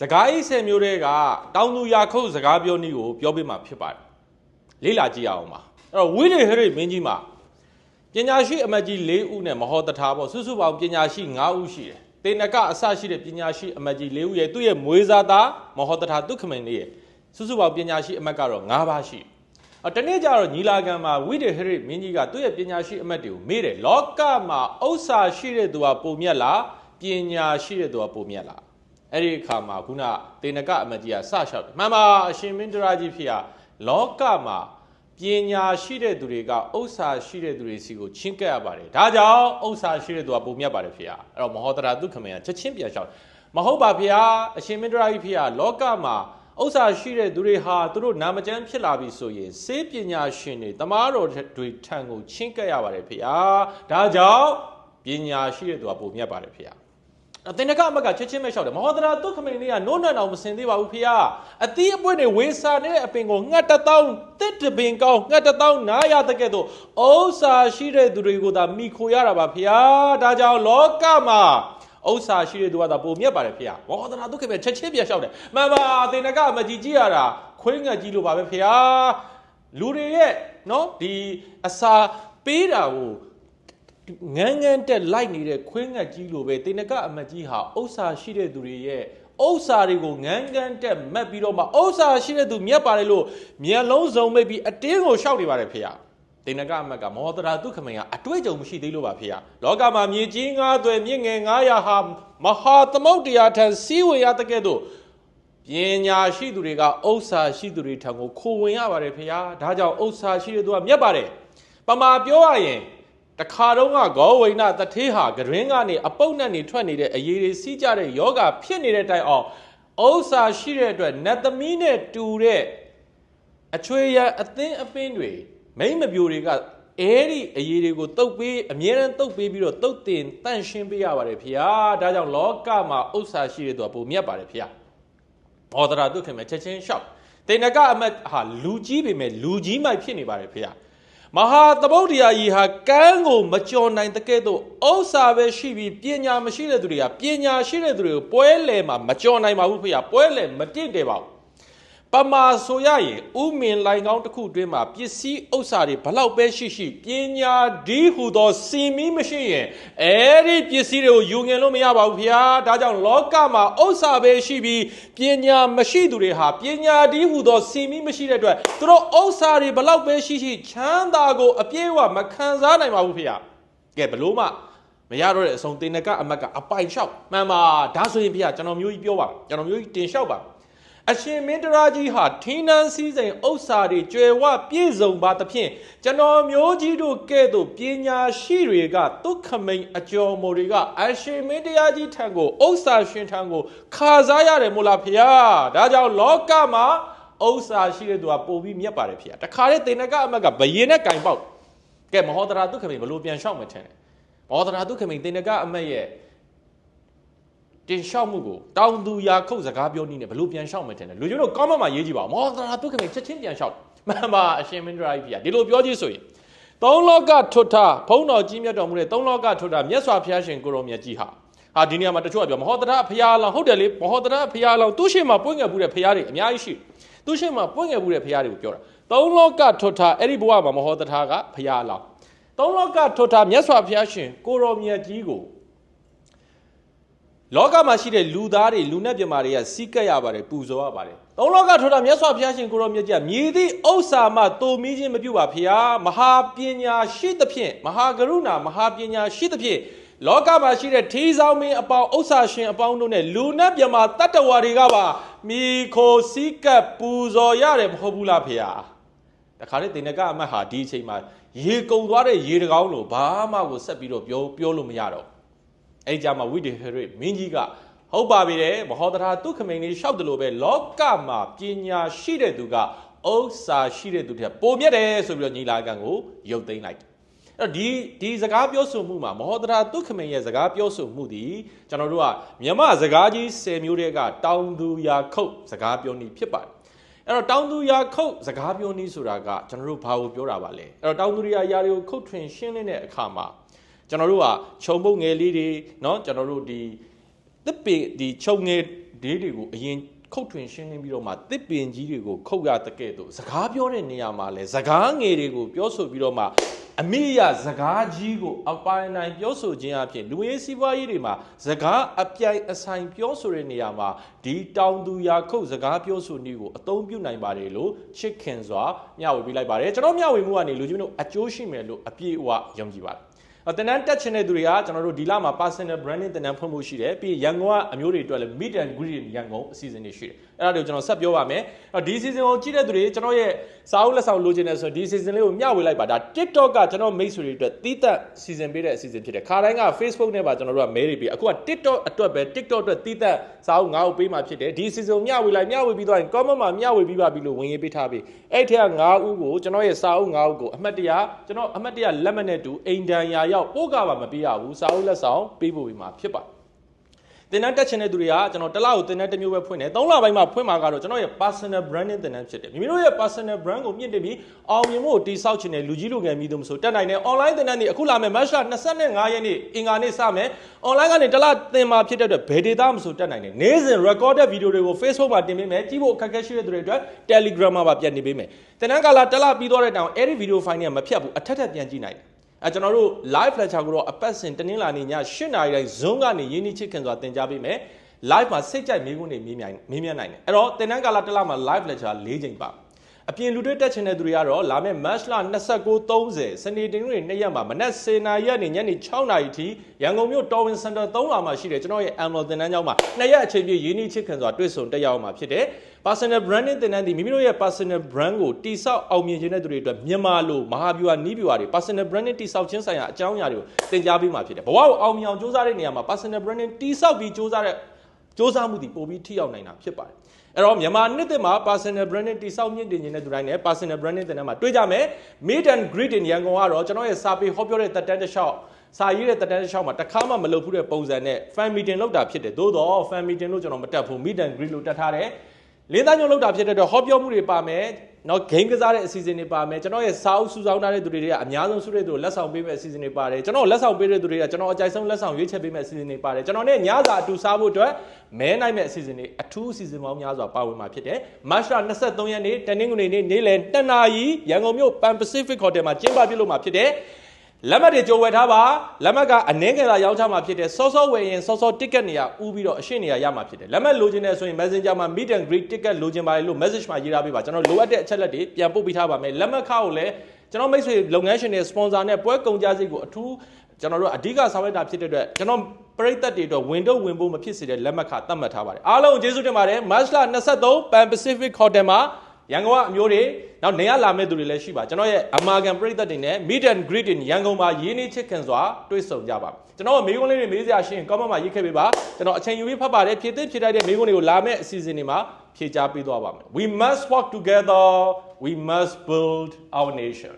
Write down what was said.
စကားအိဆယ်မျိုးတွေကတောင်သူရာခုတ်စကားပြောနည်းကိုပြောပြမှာဖြစ်ပါတယ်လေးလာကြည့်အောင်ပါအဲ့တော့ဝိရိဟရိမင်းကြီးမှာပညာရှိအမတ်ကြီး၄ဦးနဲ့မဟောတထာပေါ့စုစုပေါင်းပညာရှိ၅ဦးရှိတယ်တေနကအစရှိတဲ့ပညာရှိအမတ်ကြီး၄ဦးရဲ့သူ့ရဲ့မွေးစားသားမဟောတထာဒုက္ခမင်းလေးရဲ့စုစုပေါင်းပညာရှိအမတ်ကတော့၅ပါးရှိတယ်အတနေ့ကျတော့ညီလာခံမှာဝိဒေဟရိမင်းကြီးကသူ့ရဲ့ပညာရှိအမတ်တွေကိုမေးတယ်လောကမှာဥစ္စာရှိတဲ့သူကပုံမြတ်လားပညာရှိတဲ့သူကပုံမြတ်လား အဲ့ဒီအခါမှာခုနတေနကအမတ်ကြီးကစလျှောက်တယ်မှန်ပါအရှင်မင်းတရာကြီးဖေဟာလောကမှာပညာရှိတဲ့သူတွေကဥစ္စာရှိတဲ့သူတွေစီကိုချင်းကပ်ရပါတယ်ဒါကြောင့်ဥစ္စာရှိတဲ့သူကပုံမြတ်ပါတယ်ဖေဟာအဲ့တော့မဟောတရာဒုက္ခမင်းကချက်ချင်းပြန်လျှောက်တယ်မဟုတ်ပါဖေဟာအရှင်မင်းတရာကြီးဖေဟာလောကမှာဥစ္စာရှိတဲ့သူတွေဟာသူတို့နာမကျန်းဖြစ်လာပြီဆိုရင်စေပညာရှင်တွေတမားတော်တွေထံကိုချင်းကပ်ရပါတယ်ဖေဟာဒါကြောင့်ပညာရှိတဲ့သူကပုံမြတ်ပါတယ်ဖေဟာ အတင်တကအမတ်ကချက်ချင်းပဲလျှောက်တယ်မဟောဒရာဒုက္ခမိန်လေးကနိုးနတ်အောင်မစင်သေးပါဘူးဖေ။အတီးအပွင့်တွေဝေစာနေတဲ့အပင်ကိုငှက်တစ်တောင်းတစ်တပင်ကောင်းငှက်တစ်တောင်းနားရတဲ့ကဲ့သို့ဥစ္စာရှိတဲ့သူတွေကိုသာမိခိုရတာပါဖေ။ဒါကြောင့်လောကမှာဥစ္စာရှိတဲ့သူကသာပုံမြတ်ပါတယ်ဖေ။မဟောဒရာဒုက္ခမိန်ချက်ချင်းပြန်လျှောက်တယ်။မှန်ပါအတင်တကအမတ်ကြီးကြည့်ရတာခွေးငှက်ကြီးလိုပါပဲဖေ။လူတွေရဲ့နော်ဒီအစာပေးတာကို ငန်းငန်းတက်လိုက်နေတဲ့ခွေးငှက်ကြီးလိုပဲတေနကအမတ်ကြီးဟာဥစ္စာရှိတဲ့သူတွေရဲ့ဥစ္စာတွေကိုငန်းငန်းတက်မက်ပြီးတော့မှဥစ္စာရှိတဲ့သူမြတ်ပါတယ်လို့မျက်လုံးစုံမိတ်ပြီးအတင်းကိုရှောက်နေပါတယ်ဖေ။တေနကအမတ်ကမောဒရာဒုက္ခမင်ကအတွေ့အကြုံမရှိသေးလို့ပါဖေ။လောကမှာမြေကြီးငါးသွဲမြင့်ငယ်900ဟာမဟာသမုတ်တရားထံစီးဝင်ရတဲ့ကဲ့သို့ပညာရှိသူတွေကဥစ္စာရှိသူတွေထံကိုခိုဝင်ရပါတယ်ဖေ။ဒါကြောင့်ဥစ္စာရှိတဲ့သူကမြတ်ပါတယ်။ပမာပြောရရင် တခါတော့ကဂောဝိနတထေးဟာဂရင်းကနေအပုတ်နဲ့နေထွက်နေတဲ့အရေးတွေစီးကြတဲ့ယောဂဖြစ်နေတဲ့တိုင်အောင်ဥစ္စာရှိတဲ့အတွက်နတ်သမီးနဲ့တူတဲ့အချွေရအသင်းအပင်းတွေမိမ့်မပြိုတွေကအဲ့ဒီအရေးတွေကိုတုတ်ပေးအမြဲတမ်းတုတ်ပေးပြီးတော့တုတ်တင်တန့်ရှင်းပေးရပါတယ်ဖေဟာဒါကြောင့်လောကမှာဥစ္စာရှိတဲ့သူကပုံမြတ်ပါတယ်ဖေဟာဘောဒရာဒုက္ခမဲ့ချက်ချင်းရှောက်တေနကအမတ်ဟာလူကြီးပေမဲ့လူကြီးမိုက်ဖြစ်နေပါတယ်ဖေဟာ မဟာသမုဒ္ဒရာကြီးဟာကမ်းကိုမကြော်နိုင်တဲ့ကဲ့သို့ဥစ္စာပဲရှိပြီးပညာမရှိတဲ့သူတွေကပညာရှိတဲ့သူတွေကိုပွဲလယ်မှာမကြော်နိုင်ပါဘူးဖေ။ပွဲလယ်မတင့်တယ်ပါဘူး။ ပမာဆိုရရင်ဥမင်လိုင်ကောင်းတစ်ခုတွင်းမှာပစ္စည်းဥစ္စာတွေဘလောက်ပဲရှိရှိပညာဒီဟုသောစီမီမရှိရင်အဲ့ဒီပစ္စည်းတွေကိုယူငင်လို့မရပါဘူးဖေ။ဒါကြောင့်လောကမှာဥစ္စာပဲရှိပြီးပညာမရှိသူတွေဟာပညာဒီဟုသောစီမီမရှိတဲ့အတွက်သူတို့ဥစ္စာတွေဘလောက်ပဲရှိရှိချမ်းသာကိုအပြည့်အဝမခံစားနိုင်ပါဘူးဖေ။ကဲဘလို့မှမရတော့တဲ့အဆုံးတင်နကအမတ်ကအပိုင်လျှောက်မှန်ပါဒါဆိုရင်ဖေကျွန်တော်မျိုးကြီးပြောပါကျွန်တော်မျိုးကြီးတင်လျှောက်ပါ အရှင်မင်းတရာကြီးဟာထင်းနှန်းစည်းစိမ်ဥစ္စာတွေကျွယ်ဝပြည့်စုံပါသဖြင့်ကျွန်တော်မျိုးကြီးတို့ကဲ့သို့ပညာရှိတွေကဒုက္ခမိန်အကျော်မိုတွေကအရှင်မင်းတရားကြီးထံကိုဥစ္စာရှင်ထံကိုခါစားရတယ်မို့လားဖေဟာဒါကြောင့်လောကမှာဥစ္စာရှိတဲ့သူကပို့ပြီးမြတ်ပါတယ်ဖေဟာတခါလေတေနကအမတ်ကဘယင်းနဲ့ကင်ပေါက်ကဲမဟောဒရာဒုက္ခမိန်ဘလို့ပြန်လျှောက်မှထင်တယ်မဟောဒရာဒုက္ခမိန်တေနကအမတ်ရဲ့ တင်လျှောက်မှုကိုတောင်သူရာခုတ်စကားပြောနည်းနဲ့ဘလို့ပြန်လျှောက်မယ်ထင်တယ်လူကျိုးတို့ကောင်းမမှာရေးကြည့်ပါဦးမောသရာဒုက္ခမေချက်ချင်းပြန်လျှောက်မှန်ပါအရှင်မင်းဒရာကြီးပြဒီလိုပြောကြည့်ဆိုရင်သုံးလောကထွတ်ထဘုံတော်ကြီးမြတ်တော်မူတဲ့သုံးလောကထွတ်ထမြတ်စွာဘုရားရှင်ကိုရောမြတ်ကြီးဟာဟာဒီနေရာမှာတချို့ကပြောမဟောတရဖရာလောင်ဟုတ်တယ်လေမဟောတရဖရာလောင်သူ့ရှိမှပွင့်ငယ်ဘူးတဲ့ဖရာတွေအများကြီးရှိသူ့ရှိမှပွင့်ငယ်ဘူးတဲ့ဖရာတွေကိုပြောတာသုံးလောကထွတ်ထအဲ့ဒီဘဝမှာမဟောတရကဖရာလောင်သုံးလောကထွတ်ထမြတ်စွာဘုရားရှင်ကိုရောမြတ်ကြီးကို လောကမှာရှိတဲ့လူသားတွေလူနဲ့ပြမာတွေကစီးကပ်ရပါတယ်ပူဇော်ရပါတယ်။သုံးလောကထောတာမြတ်စွာဘုရားရှင်ကိုရောမြတ်ကြီးကမြည်သည့်ဥစ္စာမှတုံမီးခြင်းမပြုပါဖေဟာမဟာပညာရှိသဖြင့်မဟာကရုဏာမဟာပညာရှိသဖြင့်လောကမှာရှိတဲ့ထီးဆောင်မင်းအပေါင်းဥစ္စာရှင်အပေါင်းတို့နဲ့လူနဲ့ပြမာတတ္တဝါတွေကပါမိခိုစီးကပ်ပူဇော်ရတယ်မဟုတ်ဘူးလားဖေဟာတခါလေတင်နကအမတ်ဟာဒီအချိန်မှာရေကုံသွားတဲ့ရေတကောင်းလို့ဘာမှကိုဆက်ပြီးတော့ပြောပြောလို့မရတော့ဘူး အဲ့ကြမှာဝိတေဟရိမင်းကြီးကဟုတ်ပါပြီတဲ့မဟောတရာဒုက္ခမိန်လေးရှောက်တယ်လို့ပဲလောကမှာပညာရှိတဲ့သူကဥစ္စာရှိတဲ့သူတဲ့ပုံမြတ်တယ်ဆိုပြီးတော့ညီလာခံကိုရုပ်သိမ်းလိုက်တယ်အဲ့တော့ဒီဒီစကားပြောဆိုမှုမှာမဟောတရာဒုက္ခမိန်ရဲ့စကားပြောဆိုမှုဒီကျွန်တော်တို့ကမြမစကားကြီး10မျိုးတွေကတောင်သူရာခုတ်စကားပြောနည်းဖြစ်ပါတယ်အဲ့တော့တောင်သူရာခုတ်စကားပြောနည်းဆိုတာကကျွန်တော်တို့ဘာကိုပြောတာပါလဲအဲ့တော့တောင်သူရာယာတွေကိုခုတ်ထွင်ရှင်းလင်းတဲ့အခါမှာ ကျွန်တော်တို့ကခြုံပုတ်ငယ်လေးတွေเนาะကျွန်တော်တို့ဒီတစ်ပေဒီခြုံငယ် ဒေးတွေကိုအရင်ခုတ်ထွင်ရှင်းလင်းပြီးတော့မှတစ်ပင်ကြီးတွေကိုခုတ်ရတဲ့ကဲ့သို့စကားပြောတဲ့နေရာမှာလဲစကားငယ်တွေကိုပြောဆိုပြီးတော့မှအမိရစကားကြီးကိုအပိုင်းတိုင်းပြောဆိုခြင်းအပြင်လူရေးစီးပွားရေးတွေမှာစကားအပြိုင်အဆိုင်ပြောဆိုတဲ့နေရာမှာဒီတောင်သူရာခုတ်စကားပြောဆိုနည်းကိုအသုံးပြုနိုင်ပါတယ်လို့ချစ်ခင်စွာမျှဝေပေးလိုက်ပါတယ်ကျွန်တော်မျှဝေမှုကနေလူကြီးတို့အကျိုးရှိမယ်လို့အပြည့်အဝယုံကြည်ပါတယ်အ တန်းတန်းတက်ချင်တဲ့သူတွေကကျွန်တော်တို့ဒီလမှာ personal branding တင်တန်းဖွင့်ဖို့ရှိတယ်ပြီးရန်ကုန်ကအမျိုးတွေအတွက်လည်း meet and greet ရန်ကုန်အစီအစဉ်တွေရှိတယ်အဲ့ဒါတွေကိုကျွန်တော်ဆက်ပြောပါမယ်အဲ့တော့ဒီ season ကိုကြည့်တဲ့သူတွေကျွန်တော်ရဲ့စာအုပ်လက်ဆောင်လိုချင်တယ်ဆိုတော့ဒီ season လေးကိုမျှဝေလိုက်ပါဒါ TikTok ကကျွန်တော်မိတ်ဆွေတွေအတွက်တီးသက် season ပေးတဲ့ season ဖြစ်တယ်ခါတိုင်းက Facebook နဲ့ပါကျွန်တော်တို့ကမဲတွေပြီးအခုက TikTok အတွက်ပဲ TikTok အတွက်တီးသက်စာအုပ်ငါးအုပ်ပေးမှာဖြစ်တယ်ဒီ season ကိုမျှဝေလိုက်မျှဝေပြီးတော့ comment မှာမျှဝေပြီးပါပြီလို့ဝင်ရေးပေးထားပြီးအဲ့ထက်ကငါးဦးကိုကျွန်တော်ရဲ့စာအုပ်ငါးအုပ်ကိုအမှတ်တရကျွန်တော်အမှတ်တရလက်မှတ်နဲ့တူအိမ်တန်ရာရောက်ပို့ကပါမပေးရဘူးစာအုပ်လက်ဆောင်ပေးဖို့ပြီးမှာဖြစ်ပါတယ်သင်တန်းတက်ချင်တဲ့သူတွေကကျွန်တော်တစ်လကိုသင်တန်းတစ်မျိုးပဲဖွင့်တယ်။သုံးလပိုင်းမှာဖွင့်မှာကတော့ကျွန်တော်ရဲ့ personal branding သင်တန်းဖြစ်တယ်။မိမိတို့ရဲ့ personal brand ကိုမြင့်တင်ပြီးအောင်မြင်ဖို့တိစောက်ချင်တဲ့လူကြီးလူငယ်မျိုးတို့မဆိုတက်နိုင်တဲ့ online သင်တန်းတွေအခုလာမယ် March 25ရက်နေ့အင်္ဂါနေ့စမယ်။ online ကနေတစ်လသင်မှာဖြစ်တဲ့အတွက်ဘယ်ဒေတာမဆိုတက်နိုင်တယ်။နေ့စဉ် recorded video တွေကို Facebook မှာတင်ပေးမယ်။ကြည့်ဖို့အခက်အခဲရှိတဲ့သူတွေအတွက် Telegram မှာပါပြန်နေပေးမယ်။သင်တန်းကာလတစ်လပြီးတော့တဲ့တောင်အဲ့ဒီ video file တွေကမဖြတ်ဘူးအထက်ထက်ပြန်ကြည့်နိုင်တယ်။ အဲကျွန်တော်တို့ live lecture ကိုတော့အပတ်စဉ်တနင်္လာနေ့ည8:00နာရီတိုင်း Zoom ကနေရင်းနှီးချစ်ခင်စွာသင်ကြားပေးမယ်။ live မှာစိတ်ကြိုက်မေးခွန်းတွေမေးမြန်းမေးမြန်းနိုင်တယ်။အဲ့တော့သင်တန်းကာလတစ်လမှာ live lecture ၄ချိန်ပါ။ အပြင်လူတွေတက်ချင်တဲ့သူတွေကတော့လာမယ့် March လ29 30စနေတင်တွေနေ့ရက်မှာမနက်10:00နာရီကနေညနေ6:00နာရီထိရန်ကုန်မြို့ Torwin Center 3လမှာရှိတယ်ကျွန်တော်ရဲ့ annual သင်တန်းကျောင်းမှာနှစ်ရက်အချိန်ပြည့်ရင်းနှီးချစ်ခင်စွာတွေ့ဆုံတက်ရောက်မှာဖြစ်တယ်။ personal branding သင်တန်းဒီမိမိတို့ရဲ့ personal brand ကိုတိစောက်အောင်မြင်ခြင်းတဲ့သူတွေအတွက်မြန်မာလိုမဟာဗျူဟာနီးဗျူဟာတွေ personal branding တိစောက်ခြင်းဆိုင်ရာအကြောင်းအရာတွေကိုသင်ကြားပေးမှာဖြစ်တယ်။ဘဝကိုအောင်မြင်အောင်စူးစမ်းတဲ့နေရာမှာ personal branding တိစောက်ပြီးစူးစမ်းတဲ့စူးစမ်းမှုတွေပိုပြီးထိရောက်နိုင်တာဖြစ်ပါတယ်။ အဲ့တော့မြန်မာနှစ်သစ်မှာ personal branding တိစောက်မြင့်တင်ခြင်းတဲ့သူတိုင်းနဲ့ personal branding သင်တန်းမှာတွေ့ကြမယ် meet and greet in ရန်ကုန်ကတော့ကျွန်တော်ရဲ့စာပေဟောပြောတဲ့တက်တန်းတစ်လျှောက်စာရေးတဲ့တက်တန်းတစ်လျှောက်မှာတစ်ခါမှမလုပ်ဘူးတဲ့ပုံစံနဲ့ fan meeting လုပ်တာဖြစ်တယ်သို့တော့ fan meeting လို့ကျွန်တော်မတက်ဘူး meet and greet လို့တက်ထားတယ်လင်းသားညွန့်လောက်တာဖြစ်တဲ့အတွက်ဟောပြောမှုတွေပါမယ် နော်ဂိမ်းကစားတဲ့အစီအစဉ်တွေပါမယ်ကျွန်တော်ရဲ့စာအုပ်စုဆောင်းထားတဲ့သူတွေကအများဆုံးစုတဲ့သူလက်ဆောင်ပေးမဲ့အစီအစဉ်တွေပါတယ်ကျွန်တော်လက်ဆောင်ပေးတဲ့သူတွေကကျွန်တော်အကြိုက်ဆုံးလက်ဆောင်ရွေးချယ်ပေးမဲ့အစီအစဉ်တွေပါတယ်ကျွန်တော်နဲ့ညစာအတူစားဖို့အတွက်မဲနိုင်မဲ့အစီအစဉ်တွေအထူးအစီအစဉ်ပေါင်းများစွာပါဝင်မှာဖြစ်တယ်မတ်လ23ရက်နေ့တနင်္ဂနွေနေ့နေ့လယ်2နာရီရန်ကုန်မြို့ Pan Pacific Hotel မှာကျင်းပပြုလုပ်မှာဖြစ်တယ် လက်မှတ်တွေကြိုဝယ်ထားပါလက်မှတ်ကအနှင်းငယ်သာရောင်းချမှာဖြစ်တယ်စောစောဝယ်ရင်စောစော ticket နေရဥပြီးတော့အရှင်းနေရရမှာဖြစ်တယ်လက်မှတ်လိုချင်တဲ့ဆိုရင် Messenger မှာ meet and greet ticket လိုချင်ပါတယ်လို့ message မှာရေးထားပေးပါကျွန်တော်လိုအပ်တဲ့အချက်လက်တွေပြန်ပို့ပေးထားပါမယ်လက်မှတ်ခါကိုလည်းကျွန်တော်မိတ်ဆွေလုပ်ငန်းရှင်တွေ sponsor နဲ့ပွဲကုန်ကြစိတ်ကိုအထူးကျွန်တော်တို့အဓိကဆောင်ရွက်တာဖြစ်တဲ့အတွက်ကျွန်တော်ပရိသတ်တွေအတွက်ဝင်တော့ဝင်ဖို့မဖြစ်စေတဲ့လက်မှတ်ခသတ်မှတ်ထားပါတယ်အားလုံးကျေးဇူးတင်ပါတယ် March 23 Pan Pacific Hotel မှာ ရန်ကုန်ကအမျိုးတွေနောက်နေရလာမဲ့သူတွေလည်းရှိပါကျွန်တော်ရဲ့အမာကန်ပရိသတ်တွေနဲ့ meet and greet in ရန်ကုန်မှာရင်းနှီးချစ်ခင်စွာတွေ့ဆုံကြပါကျွန်တော်မေးခွန်းလေးတွေမေးစရာရှိရင် comment မှာရေးခဲ့ပေးပါကျွန်တော်အချိန်ယူပြီးဖတ်ပါတယ်ဖြည့်သိဖြည့်တိုက်တဲ့မေးခွန်းတွေကိုလာမဲ့အစီအစဉ်တွေမှာဖြည့်ချပေးသွားပါမယ် we must work together we must build our nation